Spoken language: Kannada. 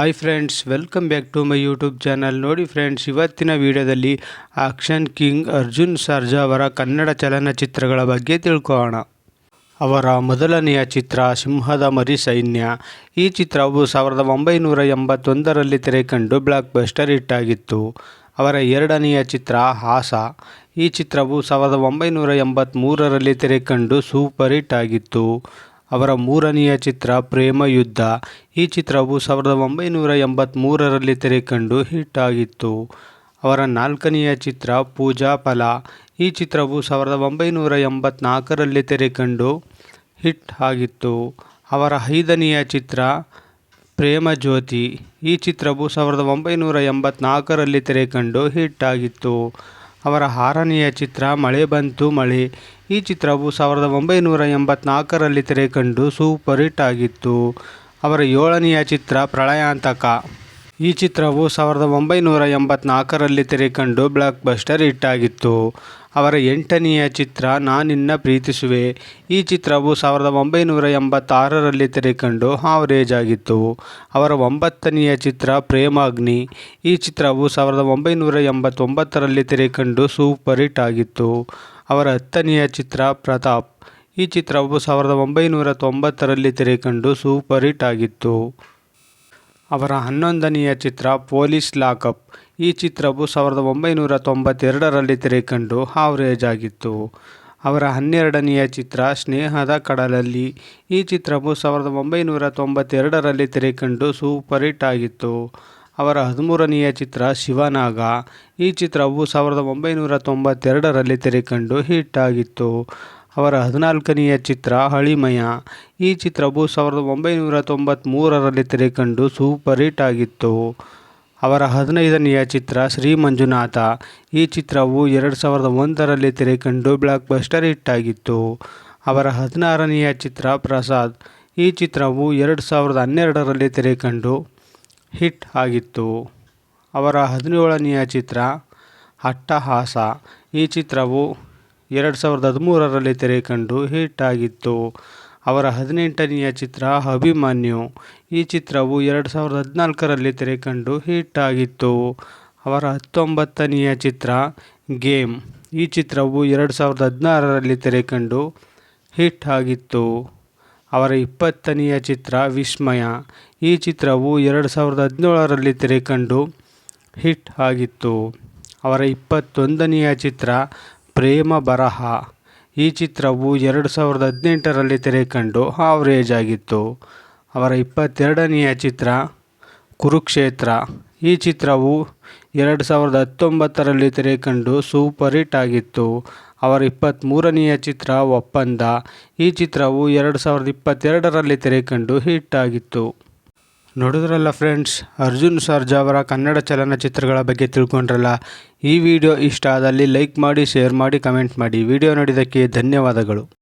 Hi friends welcome back to my YouTube channel ನೋಡಿ ಫ್ರೆಂಡ್ಸ್ ಇವತ್ತಿನ ವಿಡಿಯೋದಲ್ಲಿ ಆಕ್ಷನ್ ಕಿಂಗ್ ಅರ್ಜುನ್ ಸರ್ಜಾ ಅವರ ಕನ್ನಡ ಚಲನಚಿತ್ರಗಳ ಬಗ್ಗೆ ತಿಳ್ಕೊಳ್ಳೋಣ. ಅವರ ಮೊದಲನೆಯ ಚಿತ್ರ ಸಿಂಹದ ಮರಿ ಸೈನ್ಯ. ಈ ಚಿತ್ರವು ಸಾವಿರದ ಒಂಬೈನೂರ ಎಂಬತ್ತೊಂದರಲ್ಲಿ ತೆರೆಕಂಡು ಬ್ಲಾಕ್ ಬಸ್ಟರ್ ಹಿಟ್ ಆಗಿತ್ತು. ಅವರ ಎರಡನೆಯ ಚಿತ್ರ ಹಾಸ. ಈ ಚಿತ್ರವು ಸಾವಿರದ ಒಂಬೈನೂರ ಎಂಬತ್ತ್ಮೂರರಲ್ಲಿ ತೆರೆಕಂಡು ಸೂಪರ್ ಹಿಟ್ ಆಗಿತ್ತು. ಅವರ ಮೂರನೆಯ ಚಿತ್ರ ಪ್ರೇಮ ಯುದ್ಧ. ಈ ಚಿತ್ರವು ಸಾವಿರದ ಒಂಬೈನೂರ ಎಂಬತ್ತ್ಮೂರರಲ್ಲಿ ತೆರೆಕಂಡು ಹಿಟ್ ಆಗಿತ್ತು. ಅವರ ನಾಲ್ಕನೆಯ ಚಿತ್ರ ಪೂಜಾ ಫಲ. ಈ ಚಿತ್ರವು ಸಾವಿರದ ಒಂಬೈನೂರ ಎಂಬತ್ನಾಲ್ಕರಲ್ಲಿ ತೆರೆಕಂಡು ಹಿಟ್ ಆಗಿತ್ತು. ಅವರ ಐದನೆಯ ಚಿತ್ರ ಪ್ರೇಮ ಜ್ಯೋತಿ. ಈ ಚಿತ್ರವು ಸಾವಿರದ ಒಂಬೈನೂರ ಎಂಬತ್ನಾಲ್ಕರಲ್ಲಿ ತೆರೆಕಂಡು ಹಿಟ್ ಆಗಿತ್ತು. ಅವರ ಆರನೆಯ ಚಿತ್ರ ಮಳೆ ಬಂತು ಮಳೆ. ಈ ಚಿತ್ರವು ಸಾವಿರದ ಒಂಬೈನೂರ ಎಂಬತ್ನಾಲ್ಕರಲ್ಲಿ ತೆರೆಕಂಡು ಸೂಪರ್ ಹಿಟ್ ಆಗಿತ್ತು. ಅವರ ಏಳನೆಯ ಚಿತ್ರ ಪ್ರಳಯಾಂತಕ. ಈ ಚಿತ್ರವು ಸಾವಿರದ ಒಂಬೈನೂರ ಎಂಬತ್ನಾಲ್ಕರಲ್ಲಿ ತೆರೆಕಂಡು ಬ್ಲಾಕ್ ಬಸ್ಟರ್ ಹಿಟ್ ಆಗಿತ್ತು. ಅವರ ಎಂಟನೆಯ ಚಿತ್ರ ನಾನಿನ್ನ ಪ್ರೀತಿಸುವೆ. ಈ ಚಿತ್ರವು ಸಾವಿರದ ಒಂಬೈನೂರ ಎಂಬತ್ತಾರರಲ್ಲಿ ತೆರೆಕಂಡು ಆವರೇಜ್ ಆಗಿತ್ತು ಅವರ ಒಂಬತ್ತನೆಯ ಚಿತ್ರ ಪ್ರೇಮಾಗ್ನಿ. ಈ ಚಿತ್ರವು ಸಾವಿರದ ಒಂಬೈನೂರ ಎಂಬತ್ತೊಂಬತ್ತರಲ್ಲಿ ತೆರೆಕಂಡು ಸೂಪರ್ ಹಿಟ್ ಆಗಿತ್ತು. ಅವರ ಹತ್ತನೆಯ ಚಿತ್ರ ಪ್ರತಾಪ್. ಈ ಚಿತ್ರವು ಸಾವಿರದ ಒಂಬೈನೂರ ತೊಂಬತ್ತರಲ್ಲಿ ತೆರೆಕಂಡು ಸೂಪರ್ ಹಿಟ್ ಆಗಿತ್ತು. ಅವರ ಹನ್ನೊಂದನೆಯ ಚಿತ್ರ ಪೊಲೀಸ್ ಲಾಕಪ್. ಈ ಚಿತ್ರವು ಸಾವಿರದ ಒಂಬೈನೂರ ತೊಂಬತ್ತೆರಡರಲ್ಲಿ ತೆರೆಕಂಡು ಆವರೇಜ್ ಆಗಿತ್ತು ಅವರ ಹನ್ನೆರಡನೆಯ ಚಿತ್ರ ಸ್ನೇಹದ ಕಡಲಲ್ಲಿ. ಈ ಚಿತ್ರವು ಸಾವಿರದ ಒಂಬೈನೂರ ತೊಂಬತ್ತೆರಡರಲ್ಲಿ ತೆರೆಕಂಡು ಸೂಪರ್ ಹಿಟ್ ಆಗಿತ್ತು. ಅವರ ಹದಿಮೂರನೆಯ ಚಿತ್ರ ಶಿವನಾಗ. ಈ ಚಿತ್ರವು ಸಾವಿರದ ಒಂಬೈನೂರ ತೊಂಬತ್ತೆರಡರಲ್ಲಿ ತೆರೆಕಂಡು ಹಿಟ್ ಆಗಿತ್ತು. ಅವರ ಹದಿನಾಲ್ಕನೆಯ ಚಿತ್ರ ಹಳಿಮಯ. ಈ ಚಿತ್ರವು ಸಾವಿರದ ಒಂಬೈನೂರ ತೊಂಬತ್ತ್ಮೂರರಲ್ಲಿ ತೆರೆಕಂಡು ಸೂಪರ್ ಹಿಟ್ ಆಗಿತ್ತು. ಅವರ ಹದಿನೈದನೆಯ ಚಿತ್ರ ಶ್ರೀ ಮಂಜುನಾಥ ಈ ಚಿತ್ರವು ಎರಡು ಸಾವಿರದ ಒಂದರಲ್ಲಿ ತೆರೆಕಂಡು ಬ್ಲಾಕ್ ಬಸ್ಟರ್ ಹಿಟ್ ಆಗಿತ್ತು. ಅವರ ಹದಿನಾರನೆಯ ಚಿತ್ರ ಪ್ರಸಾದ್. ಈ ಚಿತ್ರವು ಎರಡು ಸಾವಿರದ ಹನ್ನೆರಡರಲ್ಲಿ ತೆರೆಕಂಡು ಹಿಟ್ ಆಗಿತ್ತು. ಅವರ ಹದಿನೇಳನೆಯ ಚಿತ್ರ ಅಟ್ಟಹಾಸ. ಈ ಚಿತ್ರವು ಎರಡು ಸಾವಿರದ ಹದಿಮೂರರಲ್ಲಿ ತೆರೆಕಂಡು ಹಿಟ್ ಆಗಿತ್ತು ಅವರ ಹದಿನೆಂಟನೆಯ ಚಿತ್ರ ಅಭಿಮನ್ಯು. ಈ ಚಿತ್ರವು ಎರಡು ಸಾವಿರದ ಹದಿನಾಲ್ಕರಲ್ಲಿ ತೆರೆಕಂಡು ಹಿಟ್ ಆಗಿತ್ತು ಅವರ ಹತ್ತೊಂಬತ್ತನೆಯ ಚಿತ್ರ ಗೇಮ್. ಈ ಚಿತ್ರವು ಎರಡು ಸಾವಿರದ ಹದಿನಾರರಲ್ಲಿ ತೆರೆಕಂಡು ಹಿಟ್ ಆಗಿತ್ತು ಅವರ ಇಪ್ಪತ್ತನೆಯ ಚಿತ್ರ ವಿಸ್ಮಯ. ಈ ಚಿತ್ರವು ಎರಡು ಸಾವಿರದ ಹದಿನೇಳರಲ್ಲಿ ತೆರೆಕಂಡು ಹಿಟ್ ಆಗಿತ್ತು. ಅವರ ಇಪ್ಪತ್ತೊಂದನೆಯ ಚಿತ್ರ ಪ್ರೇಮ ಬರಹ. ಈ ಚಿತ್ರವು ಎರಡು ಸಾವಿರದ ಹದಿನೆಂಟರಲ್ಲಿ ತೆರೆಕಂಡು ಆವರೇಜ್ ಆಗಿತ್ತು ಅವರ ಇಪ್ಪತ್ತೆರಡನೆಯ ಚಿತ್ರ, ಕುರುಕ್ಷೇತ್ರ. ಈ ಚಿತ್ರವು ಎರಡು ಸಾವಿರದ ಹತ್ತೊಂಬತ್ತರಲ್ಲಿ ತೆರೆಕಂಡು ಸೂಪರ್ ಹಿಟ್ ಆಗಿತ್ತು. ಅವರ ಇಪ್ಪತ್ತ್ಮೂರನೆಯ ಚಿತ್ರ, ಒಪ್ಪಂದ. ಈ ಚಿತ್ರವು ಎರಡು ಸಾವಿರದ ಇಪ್ಪತ್ತೆರಡರಲ್ಲಿ ತೆರೆಕಂಡು ಹಿಟ್ ಆಗಿತ್ತು. ನೋಡಿದ್ರಲ್ಲ ಫ್ರೆಂಡ್ಸ್ ಅರ್ಜುನ್ ಸರ್ಜಾ ಅವರ ಕನ್ನಡ ಚಲನಚಿತ್ರಗಳ ಬಗ್ಗೆ ತಿಳ್ಕೊಂಡ್ರಲ್ಲ? ಈ ವಿಡಿಯೋ ಇಷ್ಟ ಆದಲ್ಲಿ ಲೈಕ್ ಮಾಡಿ ಶೇರ್ ಮಾಡಿ ಕಮೆಂಟ್ ಮಾಡಿ. ವಿಡಿಯೋ ನೋಡಿದ್ದಕ್ಕೆ ಧನ್ಯವಾದಗಳು.